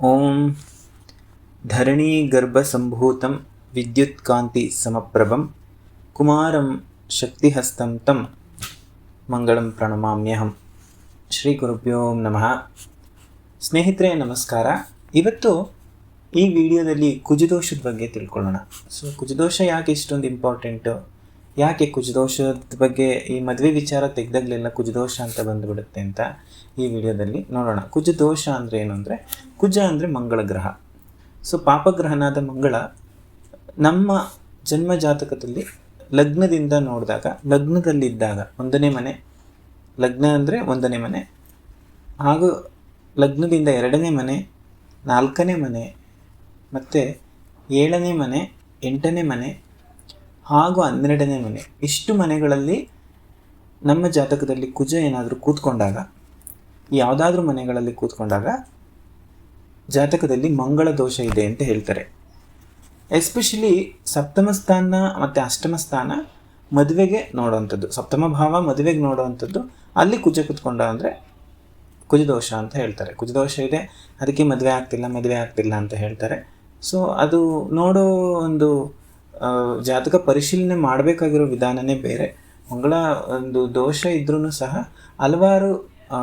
ಓಂ ಧರಣೀಗರ್ಭಸಂಭೂತಂ ವಿದ್ಯುತ್ಕಾಂತಿಸಮಪ್ರಭಂ ಕುಮಾರಂ ಶಕ್ತಿಹಸ್तं ತಂ ಮಂಗಳಂ ಪ್ರಣಮಾಮ್ಯಹಂ. ಶ್ರೀ ಗುರುಭ್ಯೋ ನಮಃ. ಸ್ನೇಹಿತರೆ, ನಮಸ್ಕಾರ. ಇವತ್ತು ಈ ವಿಡಿಯೋದಲ್ಲಿ ಕುಜದೋಷದ ಬಗ್ಗೆ ತಿಳ್ಕೊಳ್ಳೋಣ. ಸೊ, ಕುಜದೋಷ ಯಾಕೆ ಇಷ್ಟೊಂದು ಇಂಪಾರ್ಟೆಂಟು ಯಾಕೆ ಕುಜದೋಷದ ಬಗ್ಗೆ ಈ ಮದುವೆ ವಿಚಾರ ತೆಗೆದಾಗಲೆಲ್ಲ ಕುಜದೋಷ ಅಂತ ಬಂದುಬಿಡುತ್ತೆ ಅಂತ ಈ ವಿಡಿಯೋದಲ್ಲಿ ನೋಡೋಣ. ಕುಜದೋಷ ಅಂದರೆ ಏನು ಅಂದರೆ ಕುಜ ಅಂದರೆ ಮಂಗಳ ಗ್ರಹ. ಸೊ ಪಾಪಗ್ರಹನಾದ ಮಂಗಳ ನಮ್ಮ ಜನ್ಮ ಜಾತಕದಲ್ಲಿ ಲಗ್ನದಿಂದ ನೋಡಿದಾಗ, ಲಗ್ನದಲ್ಲಿದ್ದಾಗ ಒಂದನೇ ಮನೆ, ಲಗ್ನ ಅಂದರೆ ಒಂದನೇ ಮನೆ, ಹಾಗೂ ಲಗ್ನದಿಂದ ಎರಡನೇ ಮನೆ, ನಾಲ್ಕನೇ ಮನೆ, ಮತ್ತು ಏಳನೇ ಮನೆ, ಎಂಟನೇ ಮನೆ ಹಾಗೂ ಹನ್ನೆರಡನೇ ಮನೆ. ಇಷ್ಟು ಮನೆಗಳಲ್ಲಿ ನಮ್ಮ ಜಾತಕದಲ್ಲಿ ಕುಜ ಏನಾದರೂ ಕೂತ್ಕೊಂಡಾಗ, ಯಾವುದಾದ್ರೂ ಮನೆಗಳಲ್ಲಿ ಕೂತ್ಕೊಂಡಾಗ ಜಾತಕದಲ್ಲಿ ಮಂಗಳ ದೋಷ ಇದೆ ಅಂತ ಹೇಳ್ತಾರೆ. ಎಸ್ಪೆಷಲಿ ಸಪ್ತಮ ಸ್ಥಾನ ಮತ್ತು ಅಷ್ಟಮ ಸ್ಥಾನ ಮದುವೆಗೆ ನೋಡುವಂಥದ್ದು. ಸಪ್ತಮ ಭಾವ ಮದುವೆಗೆ ನೋಡುವಂಥದ್ದು. ಅಲ್ಲಿ ಕುಜ ಕೂತ್ಕೊಂಡ ಅಂದರೆ ಕುಜದೋಷ ಅಂತ ಹೇಳ್ತಾರೆ. ಕುಜದೋಷ ಇದೆ, ಅದಕ್ಕೆ ಮದುವೆ ಆಗ್ತಿಲ್ಲ ಮದುವೆ ಆಗ್ತಿಲ್ಲ ಅಂತ ಹೇಳ್ತಾರೆ. ಸೊ ಅದು ನೋಡೋ ಒಂದು ಜಾತಕ ಪರಿಶೀಲನೆ ಮಾಡಬೇಕಾಗಿರೋ ವಿಧಾನನೇ ಬೇರೆ. ಮಂಗಳ, ಒಂದು ದೋಷ ಇದ್ರೂ ಸಹ ಹಲವಾರು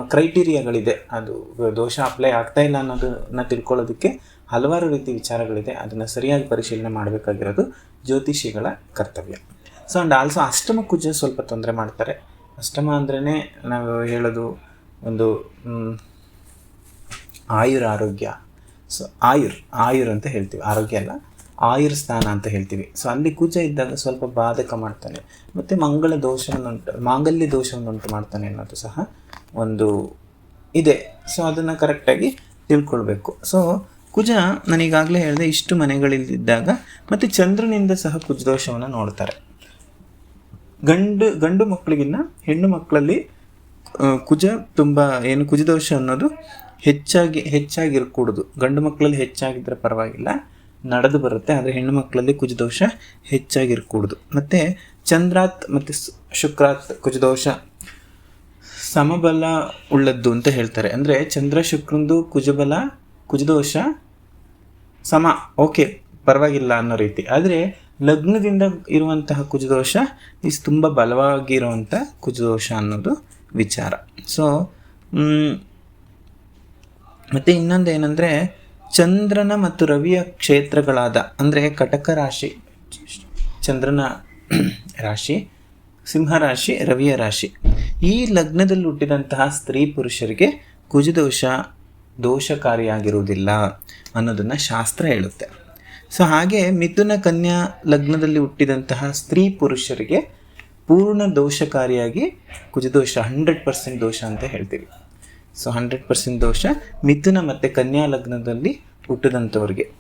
ಕ್ರೈಟೀರಿಯಾಗಳಿದೆ ಅದು ದೋಷ ಅಪ್ಲೈ ಆಗ್ತಾ ಇಲ್ಲ ಅನ್ನೋದನ್ನ ತಿಳ್ಕೊಳ್ಳೋದಕ್ಕೆ ಹಲವಾರು ರೀತಿ ವಿಚಾರಗಳಿದೆ. ಅದನ್ನು ಸರಿಯಾಗಿ ಪರಿಶೀಲನೆ ಮಾಡಬೇಕಾಗಿರೋದು ಜ್ಯೋತಿಷಿಗಳ ಕರ್ತವ್ಯ. ಸೊ ಆ್ಯಂಡ್ ಆಲ್ಸೋ ಅಷ್ಟಮ ಕುಜ ಸ್ವಲ್ಪ ತೊಂದರೆ ಮಾಡ್ತಾರೆ. ಅಷ್ಟಮ ಅಂದ್ರೇ ನಾವು ಹೇಳೋದು ಒಂದು ಆಯುರ್ ಆರೋಗ್ಯ ಸೊ ಆಯುರ್ ಆಯುರ್ ಅಂತ ಹೇಳ್ತೀವಿ. ಆರೋಗ್ಯ ಅಲ್ಲ. ಆಯುರ್ ಸ್ಥಾನ ಅಂತ ಹೇಳ್ತೀವಿ. ಸೊ ಅಲ್ಲಿ ಕುಜ ಇದ್ದಾಗ ಸ್ವಲ್ಪ ಬಾಧಕ ಮಾಡ್ತಾನೆ. ಮತ್ತು ಮಂಗಳ ದೋಷವನ್ನುಂಟು, ಮಾಂಗಲ್ಯ ದೋಷವನ್ನುಂಟು ಮಾಡ್ತಾನೆ ಅನ್ನೋದು ಸಹ ಒಂದು ಇದೆ. ಸೊ ಅದನ್ನು ಕರೆಕ್ಟಾಗಿ ತಿಳ್ಕೊಳ್ಬೇಕು. ಸೊ ಕುಜ ನನಗಾಗಲೇ ಹೇಳಿದೆ ಇಷ್ಟು ಮನೆಗಳಿಲ್ಲದಿದ್ದಾಗ ಮತ್ತು ಚಂದ್ರನಿಂದ ಸಹ ಕುಜ ದೋಷವನ್ನು ನೋಡ್ತಾರೆ. ಗಂಡು ಗಂಡು ಮಕ್ಕಳಿಗಿನ್ನ ಹೆಣ್ಣು ಮಕ್ಕಳಲ್ಲಿ ಕುಜ ತುಂಬ ಏನು ಕುಜದೋಷ ಅನ್ನೋದು ಹೆಚ್ಚಾಗಿ, ಹೆಚ್ಚಾಗಿರಕೂಡದು. ಗಂಡು ಮಕ್ಕಳಲ್ಲಿ ಹೆಚ್ಚಾಗಿದ್ದರೆ ಪರವಾಗಿಲ್ಲ. ನಡೆದು ಬರುತ್ತೆ, ಆದರೆ ಹೆಣ್ಣು ಮಕ್ಕಳಲ್ಲಿ ಕುಜದೋಷ ಹೆಚ್ಚಾಗಿರಕೂಡ್ದು. ಮತ್ತು ಚಂದ್ರಾತ್ ಮತ್ತು ಶುಕ್ರಾತ್ ಕುಜದೋಷ ಸಮಬಲ ಉಳ್ಳದ್ದು ಅಂತ ಹೇಳ್ತಾರೆ. ಅಂದರೆ ಚಂದ್ರ ಶುಕ್ರಂದು ಕುಜಬಲ ಕುಜದೋಷ ಸಮ, ಓಕೆ, ಪರವಾಗಿಲ್ಲ ಅನ್ನೋ ರೀತಿ. ಆದರೆ ಲಗ್ನದಿಂದ ಇರುವಂತಹ ಕುಜದೋಷ ಇಸ್ ತುಂಬ ಬಲವಾಗಿರುವಂಥ ಕುಜದೋಷ ಅನ್ನೋದು ವಿಚಾರ. ಸೊ ಮತ್ತು ಇನ್ನೊಂದು ಏನಂದರೆ ಚಂದ್ರನ ಮತ್ತು ರವಿಯ ಕ್ಷೇತ್ರಗಳಾದ, ಅಂದರೆ ಕಟಕ ರಾಶಿ, ಚಂದ್ರನ ರಾಶಿ ಸಿಂಹರಾಶಿ ರವಿಯ ರಾಶಿ, ಈ ಲಗ್ನದಲ್ಲಿ ಹುಟ್ಟಿದಂತಹ ಸ್ತ್ರೀ ಪುರುಷರಿಗೆ ಕುಜದೋಷ ದೋಷಕಾರಿಯಾಗಿರುವುದಿಲ್ಲ ಅನ್ನೋದನ್ನು ಶಾಸ್ತ್ರ ಹೇಳುತ್ತೆ. ಸೊ ಹಾಗೆ ಮಿಥುನ ಕನ್ಯಾ ಲಗ್ನದಲ್ಲಿ ಹುಟ್ಟಿದಂತಹ ಸ್ತ್ರೀ ಪುರುಷರಿಗೆ ಪೂರ್ಣ ದೋಷಕಾರಿಯಾಗಿ ಕುಜದೋಷ ಹಂಡ್ರೆಡ್ ಪರ್ಸೆಂಟ್ ದೋಷ ಅಂತ ಹೇಳ್ತೀವಿ. ಸೊ ಹಂಡ್ರೆಡ್ ಪರ್ಸೆಂಟ್ ದೋಷ ಮಿಥುನ ಮತ್ತು ಕನ್ಯಾ ಲಗ್ನದಲ್ಲಿ ಹುಟ್ಟಿದಂಥವ್ರಿಗೆ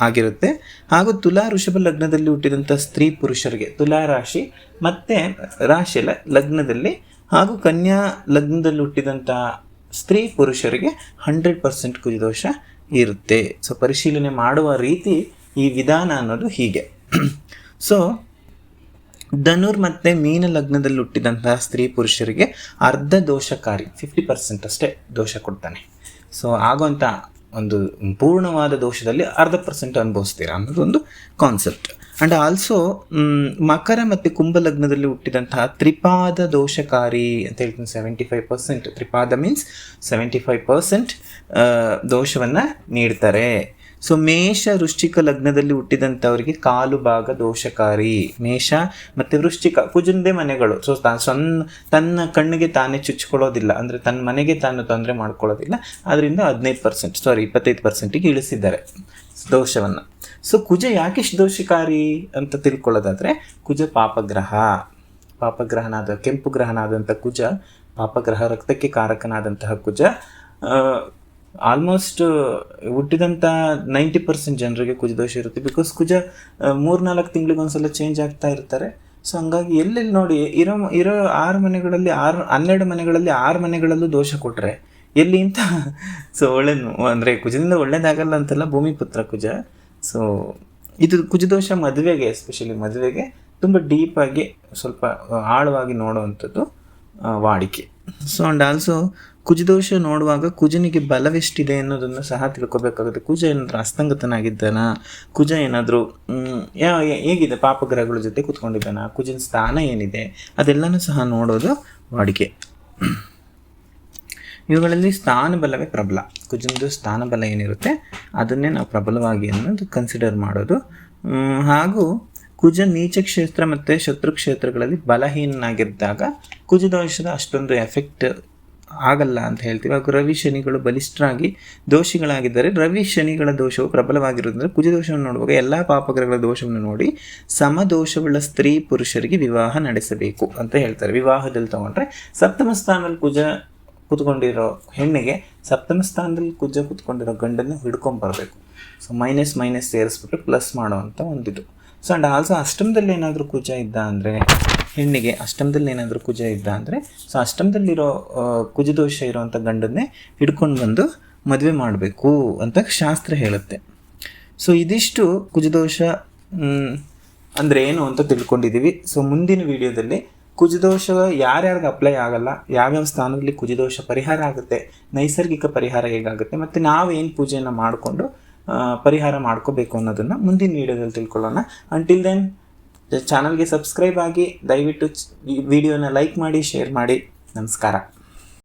ಆಗಿರುತ್ತೆ. ಹಾಗೂ ತುಲಾ ಋಷಭ ಲಗ್ನದಲ್ಲಿ ಹುಟ್ಟಿದಂಥ ಸ್ತ್ರೀ ಪುರುಷರಿಗೆ ತುಲಾ ರಾಶಿ ಮತ್ತು ರಾಶಿ ಲಗ್ನದಲ್ಲಿ ಹಾಗೂ ಕನ್ಯಾ ಲಗ್ನದಲ್ಲಿ ಹುಟ್ಟಿದಂಥ ಸ್ತ್ರೀ ಪುರುಷರಿಗೆ ಹಂಡ್ರೆಡ್ ಪರ್ಸೆಂಟ್ ಕುಜದೋಷ ಇರುತ್ತೆ. ಸೊ ಪರಿಶೀಲನೆ ಮಾಡುವ ರೀತಿ ಈ ವಿಧಾನ ಅನ್ನೋದು ಹೀಗೆ. ಸೊ ಧನುರ್ ಮತ್ತು ಮೀನ ಲಗ್ನದಲ್ಲಿ ಹುಟ್ಟಿದಂತಹ ಸ್ತ್ರೀ ಪುರುಷರಿಗೆ ಅರ್ಧ ದೋಷಕಾರಿ ಫಿಫ್ಟಿ ಪರ್ಸೆಂಟ್ ಅಷ್ಟೇ ದೋಷ ಕೊಡ್ತಾನೆ. ಸೊ ಆಗುವಂತ ಒಂದು ಪೂರ್ಣವಾದ ದೋಷದಲ್ಲಿ ಅರ್ಧ ಪರ್ಸೆಂಟ್ ಅನುಭವಿಸ್ತೀರಾ ಅನ್ನೋದು ಒಂದು ಕಾನ್ಸೆಪ್ಟ್ ಆ್ಯಂಡ್ ಆಲ್ಸೋ ಮಕರ ಮತ್ತು ಕುಂಭ ಲಗ್ನದಲ್ಲಿ ಹುಟ್ಟಿದಂತಹ ತ್ರಿಪಾದ ದೋಷಕಾರಿ ಅಂತ ಹೇಳ್ತೀನಿ ಸೆವೆಂಟಿ ಫೈವ್ ಪರ್ಸೆಂಟ್ ತ್ರಿಪಾದ ಮೀನ್ಸ್ ಸೆವೆಂಟಿ ಫೈವ್ ಪರ್ಸೆಂಟ್ ದೋಷವನ್ನು ನೀಡ್ತಾರೆ. ಸೊ ಮೇಷ ವೃಶ್ಚಿಕ ಲಗ್ನದಲ್ಲಿ ಹುಟ್ಟಿದಂಥವರಿಗೆ ಕಾಲು ಭಾಗ ದೋಷಕಾರಿ. ಮೇಷ ಮತ್ತು ವೃಶ್ಚಿಕ ಕುಜಂದೇ ಮನೆಗಳು. ಸೊ ಸಣ್ಣ ತನ್ನ ಕಣ್ಣಿಗೆ ತಾನೇ ಚುಚ್ಕೊಳ್ಳೋದಿಲ್ಲ. ಅಂದರೆ ತನ್ನ ಮನೆಗೆ ತಾನು ತೊಂದರೆ ಮಾಡ್ಕೊಳ್ಳೋದಿಲ್ಲ. ಅದರಿಂದ ಹದಿನೈದು ಪರ್ಸೆಂಟ್ ಸಾರಿ ಇಪ್ಪತ್ತೈದು ಪರ್ಸೆಂಟಿಗೆ ಇಳಿಸಿದ್ದಾರೆ ದೋಷವನ್ನು. ಸೊ ಕುಜ ಯಾಕೆ ದೋಷಕಾರಿ ಅಂತ ತಿಳ್ಕೊಳ್ಳೋದಾದರೆ, ಕುಜ ಪಾಪಗ್ರಹ. ಪಾಪಗ್ರಹನಾದ, ಕೆಂಪು ಗ್ರಹನಾದಂಥ ಕುಜ, ಪಾಪಗ್ರಹ ರಕ್ತಕ್ಕೆ ಕಾರಕನಾದಂತಹ ಕುಜ ಆಲ್ಮೋಸ್ಟ್ ಹುಟ್ಟಿದಂಥ ನೈಂಟಿ ಪರ್ಸೆಂಟ್ ಜನರಿಗೆ ಕುಜದೋಷ ಇರುತ್ತೆ. ಬಿಕಾಸ್ ಕುಜ ಮೂರ್ನಾಲ್ಕು ತಿಂಗಳಿಗೆ ಒಂದ್ಸಲ ಚೇಂಜ್ ಆಗ್ತಾ ಇರ್ತಾರೆ. ಸೊ ಹಂಗಾಗಿ ಎಲ್ಲೆಲ್ಲಿ ನೋಡಿ, ಇರೋ ಇರೋ ಆರು ಮನೆಗಳಲ್ಲಿ ಆರು, ಹನ್ನೆರಡು ಮನೆಗಳಲ್ಲಿ ಆರು ಮನೆಗಳಲ್ಲೂ ದೋಷ ಕೊಟ್ಟರೆ ಎಲ್ಲಿ ಅಂತ ಸೊ ಒಳ್ಳೇದು ಅಂದರೆ ಕುಜದಿಂದ ಒಳ್ಳೇದಾಗಲ್ಲ ಅಂತಲ್ಲ ಭೂಮಿ ಪುತ್ರ ಕುಜ. ಸೊ ಇದು ಕುಜದೋಷ ಮದುವೆಗೆ ಎಸ್ಪೆಷಲಿ ಮದುವೆಗೆ ತುಂಬ ಡೀಪಾಗಿ ಸ್ವಲ್ಪ ಆಳವಾಗಿ ನೋಡುವಂಥದ್ದು ವಾಡಿಕೆ. ಸೊ ಆ್ಯಂಡ್ ಆಲ್ಸೋ ಕುಜದೋಷ ನೋಡುವಾಗ ಕುಜನಿಗೆ ಬಲವೆಷ್ಟಿದೆ ಅನ್ನೋದನ್ನು ಸಹ ತಿಳ್ಕೊಬೇಕಾಗುತ್ತೆ. ಕುಜ ಏನಾದರೂ ಅಸ್ತಂಗತನಾಗಿದ್ದಾನ? ಕುಜ ಏನಾದರೂ ಯಾವ ಹೇಗಿದೆ ಪಾಪಗ್ರಹಗಳ ಜೊತೆ ಕೂತ್ಕೊಂಡಿದ್ದಾನ? ಕುಜನ ಸ್ಥಾನ ಏನಿದೆ? ಅದೆಲ್ಲನೂ ಸಹ ನೋಡೋದು ವಾಡಿಕೆ. ಇವುಗಳಲ್ಲಿ ಸ್ಥಾನಬಲವೇ ಪ್ರಬಲ. ಕುಜನದು ಸ್ಥಾನಬಲ ಏನಿರುತ್ತೆ, ಅದನ್ನೇ ನಾವು ಪ್ರಬಲವಾಗಿ ಅನ್ನೋದು ಕನ್ಸಿಡರ್ ಮಾಡೋದು. ಹಾಗೂ ಕುಜ ನೀಚ ಕ್ಷೇತ್ರ ಮತ್ತು ಶತ್ರು ಕ್ಷೇತ್ರಗಳಲ್ಲಿ ಬಲಹೀನಾಗಿದ್ದಾಗ ಕುಜದೋಷದ ಅಷ್ಟೊಂದು ಎಫೆಕ್ಟ್ ಆಗಲ್ಲ ಅಂತ ಹೇಳ್ತೀವಿ. ಹಾಗೂ ರವಿ ಶನಿಗಳು ಬಲಿಷ್ಠರಾಗಿ ದೋಷಿಗಳಾಗಿದ್ದರೆ ರವಿ ಶನಿಗಳ ದೋಷವು ಪ್ರಬಲವಾಗಿರುವುದರಿಂದ ಕುಜದೋಷವನ್ನು ನೋಡುವಾಗ ಎಲ್ಲ ಪಾಪಗ್ರಹಗಳ ದೋಷವನ್ನು ನೋಡಿ ಸಮದೋಷವುಳ್ಳ ಸ್ತ್ರೀ ಪುರುಷರಿಗೆ ವಿವಾಹ ನಡೆಸಬೇಕು ಅಂತ ಹೇಳ್ತಾರೆ. ವಿವಾಹದಲ್ಲಿ ತಗೊಂಡ್ರೆ ಸಪ್ತಮ ಸ್ಥಾನದಲ್ಲಿ ಕುಜ ಕೂತ್ಕೊಂಡಿರೋ ಹೆಣ್ಣಿಗೆ ಸಪ್ತಮ ಸ್ಥಾನದಲ್ಲಿ ಕುಜ ಕೂತ್ಕೊಂಡಿರೋ ಗಂಡನ್ನು ಹಿಡ್ಕೊಂಬರ್ಬೇಕು ಸೊ ಮೈನಸ್ ಮೈನಸ್ ಸೇರಿಸ್ಬಿಟ್ಟು ಪ್ಲಸ್ ಮಾಡುವಂಥ ಒಂದಿದು. ಸೊ ಆ್ಯಂಡ್ ಆಲ್ಸೋ ಅಷ್ಟಮದಲ್ಲಿ ಏನಾದರೂ ಕುಜ ಇದ್ದ ಅಂದರೆ ಹೆಣ್ಣಿಗೆ ಅಷ್ಟಮದಲ್ಲಿ ಏನಾದರೂ ಕುಜ ಇದ್ದ ಅಂದರೆ ಸೊ ಅಷ್ಟಮದಲ್ಲಿರೋ ಕುಜದೋಷ ಇರೋವಂಥ ಗಂಡನ್ನೇ ಹಿಡ್ಕೊಂಡು ಬಂದು ಮದುವೆ ಮಾಡಬೇಕು ಅಂತ ಶಾಸ್ತ್ರ ಹೇಳುತ್ತೆ. ಸೊ ಇದಿಷ್ಟು ಕುಜದೋಷ ಅಂದರೆ ಏನು ಅಂತ ತಿಳ್ಕೊಂಡಿದ್ದೀವಿ ಸೊ ಮುಂದಿನ ವಿಡಿಯೋದಲ್ಲಿ ಕುಜದೋಷ ಯಾರ್ಯಾರಿಗೆ ಅಪ್ಲೈ ಆಗಲ್ಲ, ಯಾವ್ಯಾವ ಸ್ಥಾನದಲ್ಲಿ ಕುಜದೋಷ ಪರಿಹಾರ ಆಗುತ್ತೆ, ನೈಸರ್ಗಿಕ ಪರಿಹಾರ ಹೇಗಾಗುತ್ತೆ, ಮತ್ತು ನಾವೇನು ಪೂಜೆಯನ್ನು ಮಾಡಿಕೊಂಡು ಪರಿಹಾರ ಮಾಡ್ಕೋಬೇಕು ಅನ್ನೋದನ್ನು ಮುಂದಿನ ವಿಡಿಯೋದಲ್ಲಿ ತಿಳ್ಕೊಳ್ಳೋಣ. ಅಂಟಿಲ್ ದೆನ್ ಚಾನಲ್ಗೆ ಸಬ್ಸ್ಕ್ರೈಬ್ ಆಗಿ ದಯವಿಟ್ಟು ವಿಡಿಯೋನ ಲೈಕ್ ಮಾಡಿ ಶೇರ್ ಮಾಡಿ. ನಮಸ್ಕಾರ.